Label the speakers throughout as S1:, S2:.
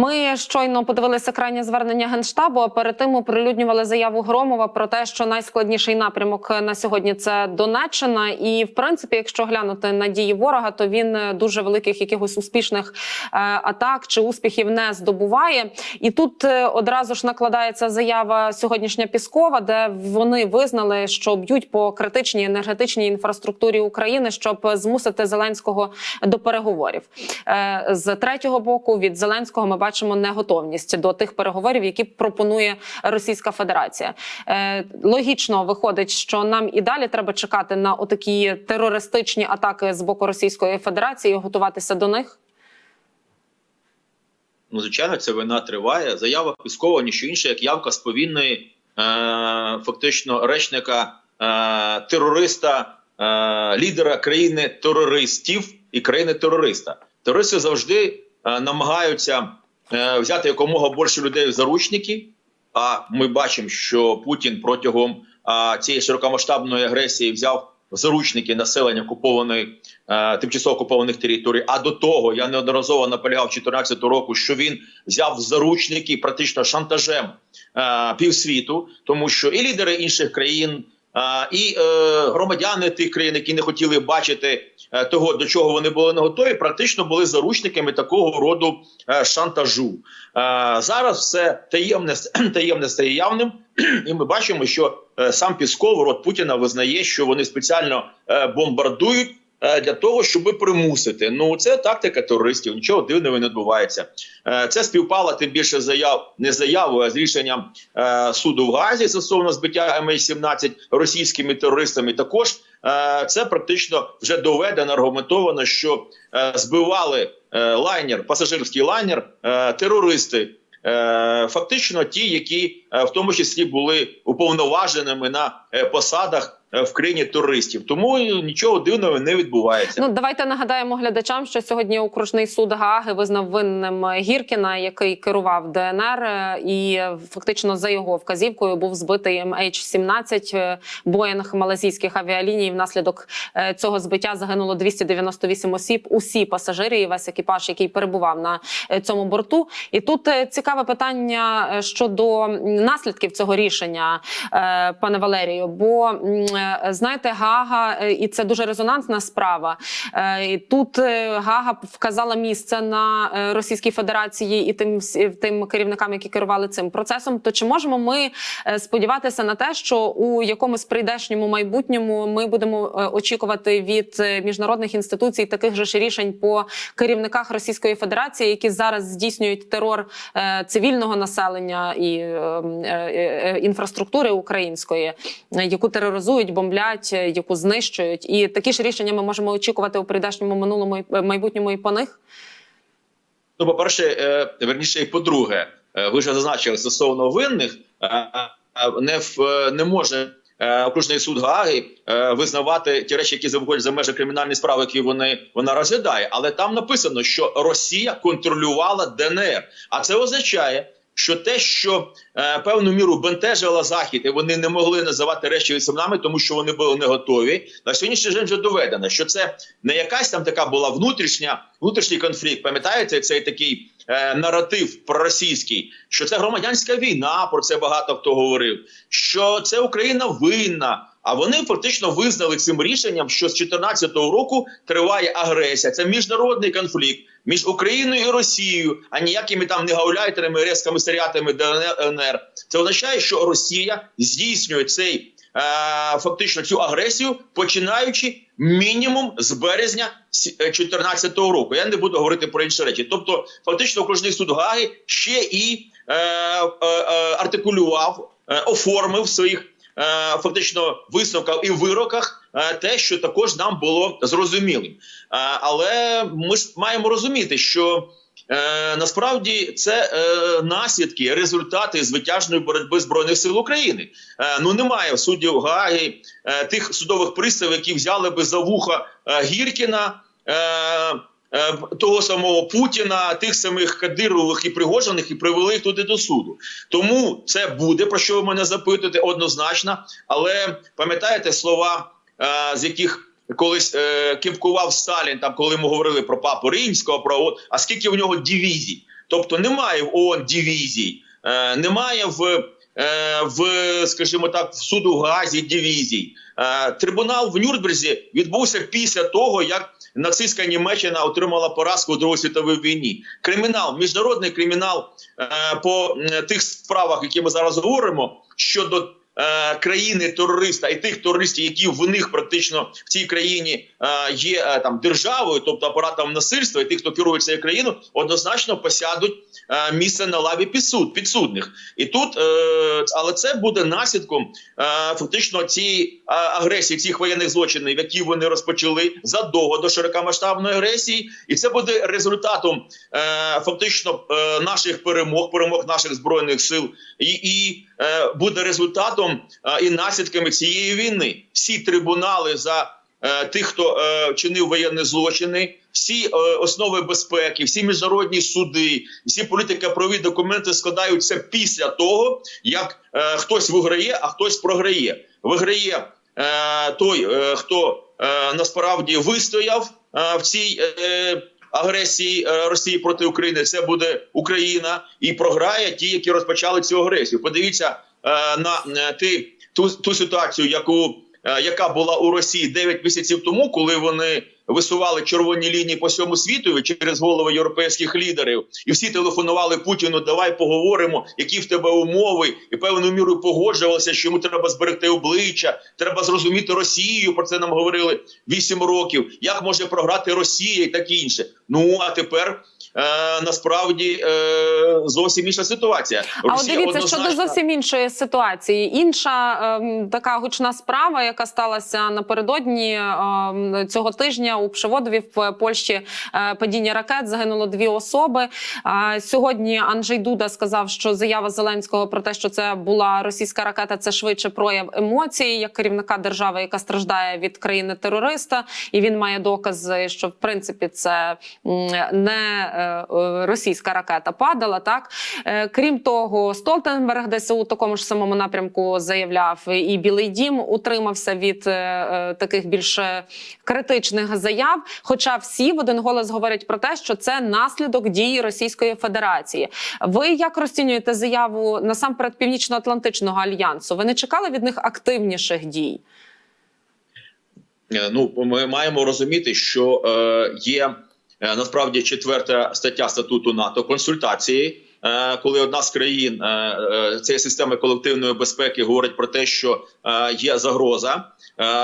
S1: Ми щойно подивилися крайнє звернення генштабу. а Перед тим оприлюднювали заяву Громова про те, що найскладніший напрямок на сьогодні це Донеччина. І в принципі, якщо глянути на дії ворога, то він дуже великих якихось успішних е, атак чи успіхів не здобуває. І тут е, одразу ж накладається заява сьогоднішня Піскова, де вони визнали, що б'ють по критичній енергетичній інфраструктурі України, щоб змусити Зеленського до переговорів. Е, З третього боку від Зеленського ми бачимо неготовність до тих переговорів, які пропонує Російська Федерація. Е, Логічно виходить, що нам і далі треба чекати на отакі терористичні атаки з боку Російської Федерації, і готуватися до них.
S2: Ну, звичайно, ця війна триває. Заява Піскова ніщо інше, як явка з повінної е, фактично речника е, терориста, е, лідера країни терористів і країни терориста. Терористи завжди е, намагаються взяти якомога більше людей в заручники. А ми бачимо, що Путін протягом е, цієї широкомасштабної агресії взяв в заручники населення окупованої е, тимчасово окупованих територій. А до того я неодноразово наполягав 2014 року, що він взяв в заручники практично шантажем е, півсвіту, тому що і лідери інших країн. І е, громадяни тих країн, які не хотіли бачити е, того, до чого вони були не готові, практично були заручниками такого роду е, шантажу. Зараз все таємне таємне стає явним, і ми бачимо, що сам Пісков, рот Путіна, визнає, що вони спеціально бомбардують для того, щоб примусити. Ну це тактика терористів. Нічого дивного не відбувається. Е, Це співпало тим більше заяв не заявою, а з рішенням е, суду в Газі стосовно збиття MH17 російськими терористами. Також е, це практично вже доведено, аргументовано, що е, збивали е, лайнер, пасажирський лайнер, е, терористи. Е, Фактично, ті, які е, в тому числі були уповноваженими на е, посадах е, в країні терористів, тому нічого дивного не відбувається.
S1: Ну давайте нагадаємо глядачам, що сьогодні окружний суд Гааги визнав винним Гіркіна, який керував ДНР, е, і е, фактично за його вказівкою був збитий MH17 е, Боїнг малазійських авіаліній. Внаслідок е, цього збиття загинуло 298 осіб. Усі пасажири і весь екіпаж, який перебував на е, цьому борту. І тут е, цікаве питання е, щодо наслідків цього рішення, е, пане Валерію. Бо е, знаєте, Гага, е, і це дуже резонансна справа. Е, Тут е, Гага вказала місце на е, Російській Федерації і тим тим керівникам, які керували цим процесом. То чи можемо ми е, сподіватися на те, що у якомусь прийдешньому майбутньому ми будемо е, очікувати від е, міжнародних інституцій таких же ж рішень по керівниках Російської Федерації, які зараз здійснюють терор е, цивільного населення і е, е, е, інфраструктури української, е, яку тероризують, бомблять, е, яку знищують, і такі ж рішення ми можемо очікувати у прийдешньому минулому е, майбутньому і по них.
S2: Ну, по-перше, е, верніше, і по-друге, ви вже зазначили стосовно винних, не в не може. Окружний суд Гааги е, визнавати ті речі, які виходять за межі кримінальної справи, які вони вона розглядає, але там написано, що Росія контролювала ДНР. А це означає, що те, що е, певну міру бентежило захід, і вони не могли називати речі іменами, тому що вони були не готові. На сьогоднішній день вже доведено, що це не якась там така була внутрішня внутрішній конфлікт. Пам'ятаєте, цей такий е, наратив проросійський, що це громадянська війна. Про це багато хто говорив. Що це Україна винна. А вони фактично визнали цим рішенням, що з 2014 року триває агресія. Це міжнародний конфлікт між Україною і Росією, а ніякими там не гауляйтерами, рескомісаріатами ДНР. Це означає, що Росія здійснює цей е, фактично цю агресію, починаючи мінімум з березня 2014 року. Я не буду говорити про інші речі. Тобто, фактично, окружний суд Гаги ще і е, е, е, артикулював, е, оформив своїх е, фактично висновках і вироках е, те, що також нам було зрозумілим. Е, але ми ж маємо розуміти, що е, насправді це е, наслідки, результати звитяжної боротьби збройних сил України. Е, ну немає суддів Гаги е, тих судових приставів, які взяли би за вуха е, Гіркіна. Е, е, того самого Путіна, тих самих Кадирових і Пригожиних і привели їх туди до суду. Тому це буде про що ви мене запитуєте однозначно. Але пам'ятаєте слова, е, з яких колись е, ківкував Сталін, там коли ми говорили про папу римського, про от, а скільки в нього дивізій. Тобто немає в ООН дивізій, е, немає в, е, в, скажімо так, в суду Газі дивізій. Е, Трибунал в Нюрнберзі відбувся після того, як нацистська Німеччина отримала поразку у Другій світовій війні. Кримінал, міжнародний кримінал е, по тих справах, які ми зараз говоримо, щодо е, країни терориста і тих терористів, які в них практично в цій країні е, є е, там державою, тобто апаратом насильства, і тих, хто керує цією країною, однозначно посядуть місце на лаві підсуд, підсудних. І тут, але це буде наслідком фактично цієї агресії, цих воєнних злочинів, які вони розпочали задовго до широкомасштабної агресії, і це буде результатом фактично наших перемог, перемог наших збройних сил, і, і буде результатом е, і наслідками цієї війни. Всі трибунали за е, тих, хто е, чинив воєнні злочини, всі е, основи безпеки, всі міжнародні суди, всі політико-правові документи складаються після того, як хтось виграє, а хтось програє. Виграє той, хто насправді вистояв в цій. Агресії Росії проти України це буде Україна і програє ті, які розпочали цю агресію. Подивіться на е, ти ту, ту ситуацію, яку е, яка була у Росії 9 місяців тому, коли вони висували червоні лінії по всьому світу через голови європейських лідерів, і всі телефонували Путіну. Давай поговоримо, які в тебе умови, і певною мірою погоджувалися, що йому треба зберегти обличчя, треба зрозуміти Росію. Про це нам говорили 8 років. Як може програти Росія і таке інше? Ну а тепер. Е, насправді е, зовсім інша ситуація.
S1: А от дивіться щодо зовсім іншої ситуації. Інша ем, така гучна справа, яка сталася напередодні ем, цього тижня у Пшеводові в Польщі. Е, падіння ракет загинуло дві особи. Е, сьогодні Анджей Дуда сказав, що заява Зеленського про те, що це була російська ракета, це швидше прояв емоцій як керівника держави, яка страждає від країни терориста, і він має докази, що в принципі це не е, російська ракета падала. Так крім того, Столтенберг десь у такому ж самому напрямку заявляв, і Білий Дім утримався від таких більш критичних заяв. Хоча всі в один голос говорять про те, що це наслідок дії Російської Федерації. Ви як розцінюєте заяву насамперед Північно-Атлантичного альянсу? Ви не чекали від них активніших дій?
S2: Е, Ну, ми маємо розуміти, що е, є е, насправді четверта стаття статуту НАТО консультації. е, Коли одна з країн цієї системи колективної безпеки говорить про те, що є загроза,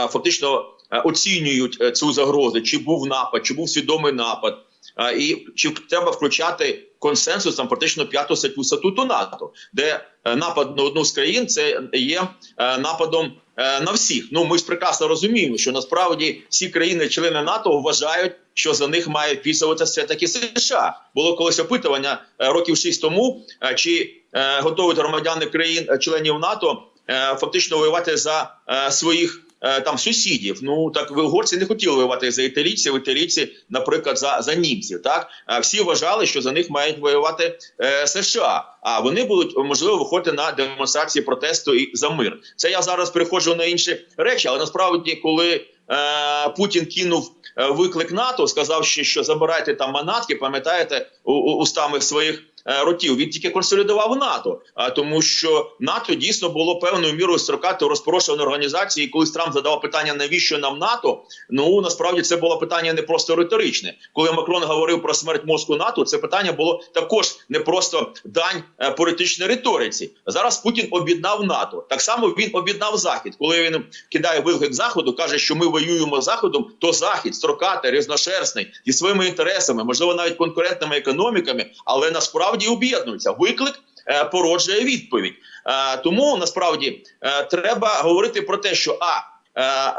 S2: фактично оцінюють е, цю загрозу, чи був напад, чи був свідомий напад, е, і чи треба включати консенсусом практично п'яту статтю статуту НАТО, де е, напад на одну з країн це є е, нападом е, на всіх. Ну ми ж прекрасно розуміємо, що насправді всі країни-члени НАТО вважають, що за них має вписуватися все таки США. Було колись опитування е, років шість тому, е, чи е, готові громадяни країн-членів НАТО е, фактично воювати за е, своїх. Е, Там сусідів, ну так ви угорці не хотіли воювати за італійців, італійці, наприклад, за за німців. Так всі вважали, що за них мають воювати е, США. А вони будуть можливо виходити на демонстрації протесту і за мир. Це я зараз переходжу на інші речі, але насправді, коли е, Путін кинув е, виклик НАТО, сказав, ще, що забирайте там манатки, пам'ятаєте, у, устами своїх. Е, Ротів він тільки консолідував НАТО, тому, що НАТО дійсно було певною мірою строкати розпорошуваною організації. І Коли Трамп задавав питання, навіщо нам НАТО? Ну насправді це було питання не просто риторичне. Коли Макрон говорив про смерть мозку НАТО, це питання було також не просто дань е, політичній риториці. Зараз Путін об'єднав НАТО. Так само він об'єднав Захід. Коли він кидає виклик заходу, каже, що ми воюємо з заходом, то захід строкатий, різношерстний зі своїми інтересами, можливо, навіть конкурентними економіками, але насправді об'єднуються. Виклик е, породжує відповідь. Е, тому насправді е, треба говорити про те, що а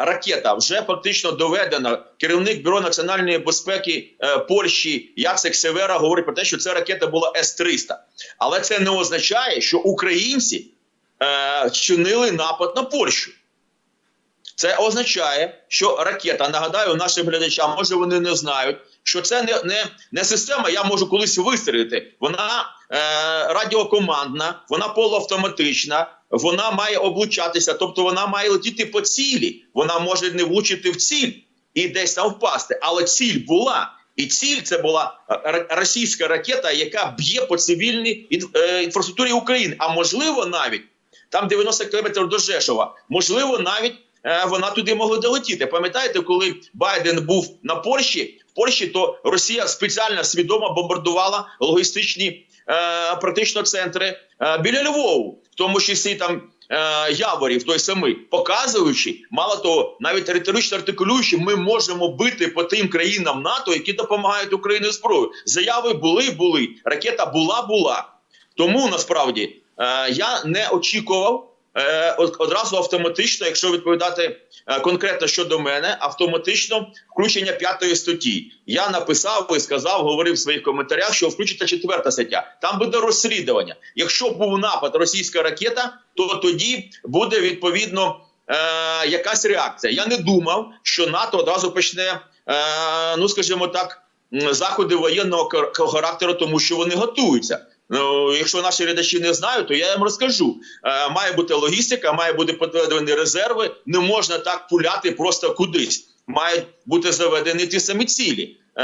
S2: ракета вже фактично доведена. Керівник бюро національної безпеки Польщі Яцек Севера говорить про те, що ця ракета була С-300. Але це не означає, що українці чинили напад на Польщу. Це означає, що ракета, нагадаю нашим глядачам, може вони не знають, що це не не, не система. Я можу колись вистрілити. Вона е, радіокомандна, вона полуавтоматична, вона має облучатися, тобто вона має летіти по цілі. Вона може не влучити в ціль і десь там впасти. Але ціль була. І ціль це була російська ракета, яка б'є по цивільній е, інфраструктурі України. А можливо, навіть там 90 кілометрів до Жешова, можливо, навіть е, вона туди могла долетіти. Пам'ятаєте, коли Байден був на Польщі, в Польщі, то Росія спеціально свідомо бомбардувала логістичні е, практично центри е, біля Львову, в тому числі там. е, Яворів той самий, показуючи, мало того, навіть риторично артикулюючи, ми можемо бити по тим країнам НАТО, які допомагають Україні зброєю. Заяви були, були. Ракета була, була. Тому насправді е, я не очікував е, одразу автоматично, якщо відповідати е, конкретно щодо мене, автоматично включення п'ятої статті. Я написав і сказав, говорив в своїх коментарях, що включиться четверта стаття. Там буде розслідування. Якщо був напад російська ракета, то тоді буде відповідно. Е, якась реакція. Я не думав, що НАТО одразу почне, е, ну скажімо так, заходи воєнного характеру, тому що вони готуються. Ну, якщо наші глядачі не знають, то я їм розкажу. Е, має бути логістика, має бути підведені резерви. Не можна так пуляти просто кудись. Мають бути заведені ті самі цілі. Е,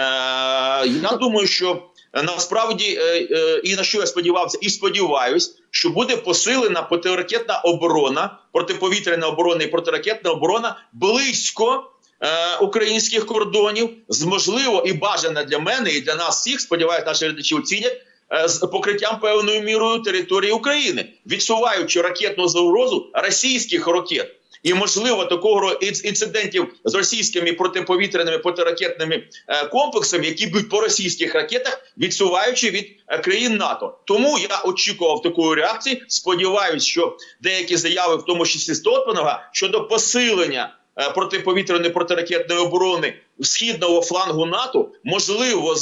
S2: я думаю, що насправді е, е, і на що я сподівався, і сподіваюсь, що буде посилена протиракетна оборона, протиповітряна оборона і протиракетна оборона близько е, українських кордонів, з можливо і бажано для мене і для нас всіх. Сподіваюся, наші глядачі оцінять. Е, З покриттям певною мірою території України, відсуваючи ракетну загрозу російських ракет, і можливо такого інцидентів з російськими протиповітряними протиракетними е, комплексами, які б'ють по російських ракетах, відсуваючи від е, країн НАТО. Тому я очікував такої реакції. Сподіваюсь, що деякі заяви, в тому числі Столпенога, щодо посилення протиповітряної протиракетної оборони східного флангу НАТО, можливо,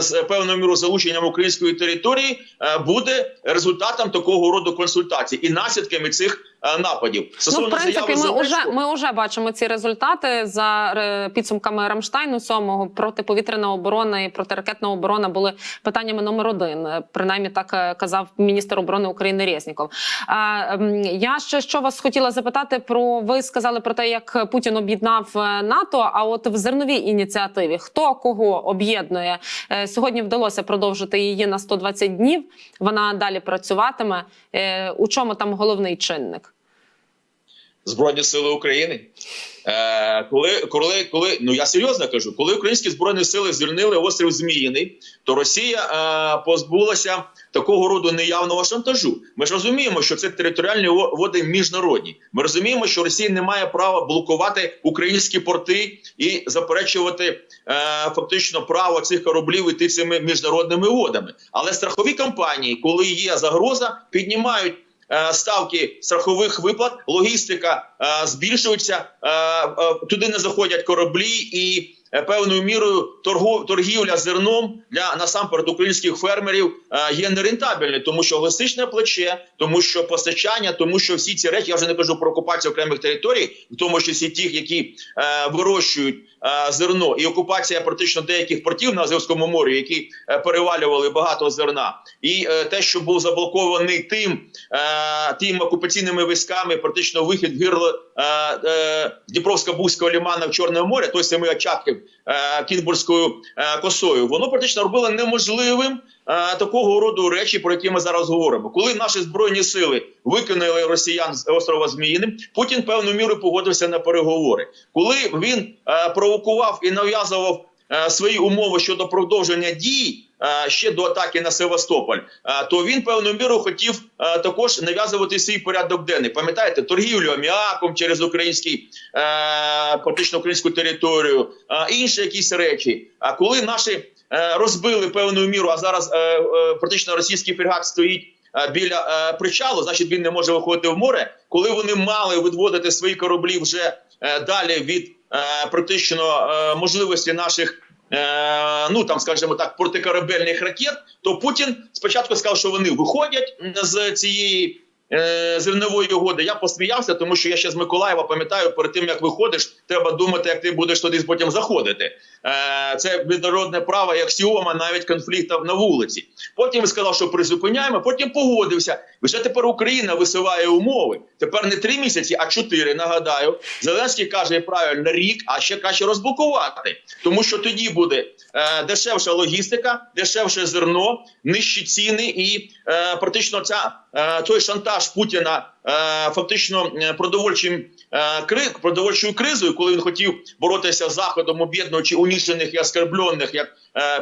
S2: з е, певною мірою залученням української території е, буде результатом такого роду консультацій. І наслідками цих е, нападів.
S1: Ну, в принципі, ми вже ми вже бачимо ці результати за е, підсумками Рамштайну. Сьомого протиповітряна оборона і протиракетна оборона були питаннями номер один. Е, Принаймні так казав міністр оборони України Резніков. А ем, я ще що вас хотіла запитати про ви сказали про те, як Путін об'єднав НАТО. А от в зерновій ініціативі хто кого об'єднує сьогодні? Вдалося продовжити її на 120 днів. Вона далі працюватиме. У чому там головний чинник?
S2: Збройні сили України. Е, коли, коли, коли, ну я серйозно кажу, коли українські збройні сили звільнили острів Зміїний, то Росія е, позбулася такого роду неявного шантажу. Ми ж розуміємо, що це територіальні води міжнародні. Ми розуміємо, що Росія не має права блокувати українські порти і заперечувати е, фактично право цих кораблів іти цими міжнародними водами. Але страхові компанії, коли є загроза, піднімають ставки страхових виплат, логістика е, збільшується, е, е, туди не заходять кораблі і. е, Певною мірою торгу, торгівля зерном для насамперед українських фермерів е, є нерентабельною, тому що логістичне плече, тому що постачання, тому що всі ці речі я вже не кажу про окупацію окремих територій, в тому числі тих, які е, вирощують е, зерно, і окупація практично деяких портів на Азовському морі, які е, перевалювали багато зерна, і е, те, що був заблокований тим е, тим окупаційними військами, практично вихід е, е, Дніпровсько-Бузького лімана в Чорне море, той самий Очаків е, Кінбурзькою е, косою, воно практично робило неможливим е, такого роду речі, про які ми зараз говоримо. Коли наші збройні сили викинули росіян з острова Зміїним, Путін певною мірою погодився на переговори. Коли він е, провокував і нав'язував е, свої умови щодо продовження дій. Е, Ще до атаки на Севастополь, е, то він певною мірою хотів е, також нав'язувати свій порядок денний. Пам'ятаєте, торгівлю аміаком через український практично українську територію, інші якісь речі. А коли наші розбили певною міру, а зараз практично російський фрегат стоїть біля причалу, значить він не може виходити в море. Коли вони мали відводити свої кораблі вже далі від практично можливості наших. Е, Ну там, скажімо так, протикорабельних ракет, то Путін спочатку сказав, що вони виходять з цієї е, зернової угоди. Я посміявся, тому що я ще з Миколаєва пам'ятаю, перед тим як виходиш, треба думати, як ти будеш туди потім заходити. Е, це міжнародне право, як сіома, навіть конфліктів на вулиці. Потім сказав, що призупиняємо. Потім погодився. Вже тепер Україна висуває умови. Тепер не три місяці, а чотири. Нагадаю, Зеленський каже правильно рік, а ще краще розблокувати, тому що тоді буде е, дешевша логістика, дешевше зерно, нижчі ціни і е, практично ця е, той шантаж Путіна е, фактично е, продовольчим е, кри, продовольчою кризою, коли він хотів боротися з заходом, об'єднуючи уніжених і оскарбльонних, як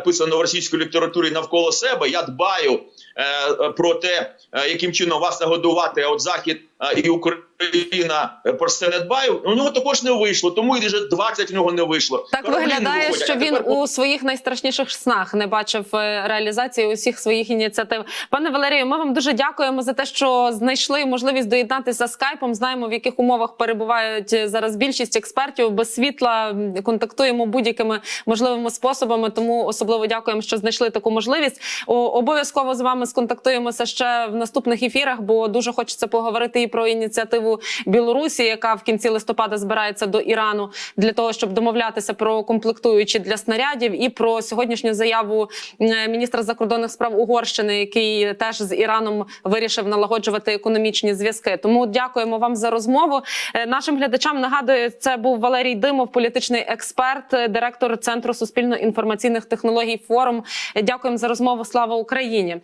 S2: писано в російській літературі навколо себе. Я дбаю про те, яким чином вас нагодувати. А от захід і Україна е, про це не дбаю. У нього також не вийшло, тому і вже 20 в нього не вийшло.
S1: Так
S2: Кораблі
S1: виглядає,
S2: виходять.
S1: що він
S2: тепер
S1: у своїх найстрашніших снах не бачив е, реалізації усіх своїх ініціатив. Пане Валерію, ми вам дуже дякуємо за те, що знайшли можливість доєднатися скайпом. Знаємо, в яких умовах перебувають е, зараз більшість експертів без світла. Контактуємо будь-якими можливими способами. Тому особливо дякуємо, що знайшли таку можливість. Обов'язково з вами сконтактуємося ще в наступних ефірах, бо дуже хочеться поговорити і про ініціативу Білорусі, яка в кінці листопада збирається до Ірану для того, щоб домовлятися про комплектуючі для снарядів, і про сьогоднішню заяву міністра закордонних справ Угорщини, який теж з Іраном вирішив налагоджувати економічні зв'язки. Тому дякуємо вам за розмову. Е, Нашим глядачам нагадую, це був Валерій Димов, політичний експерт, е, директор центру суспільно-інформаційних технологій. Форум. Дякуємо за розмову. Слава Україні!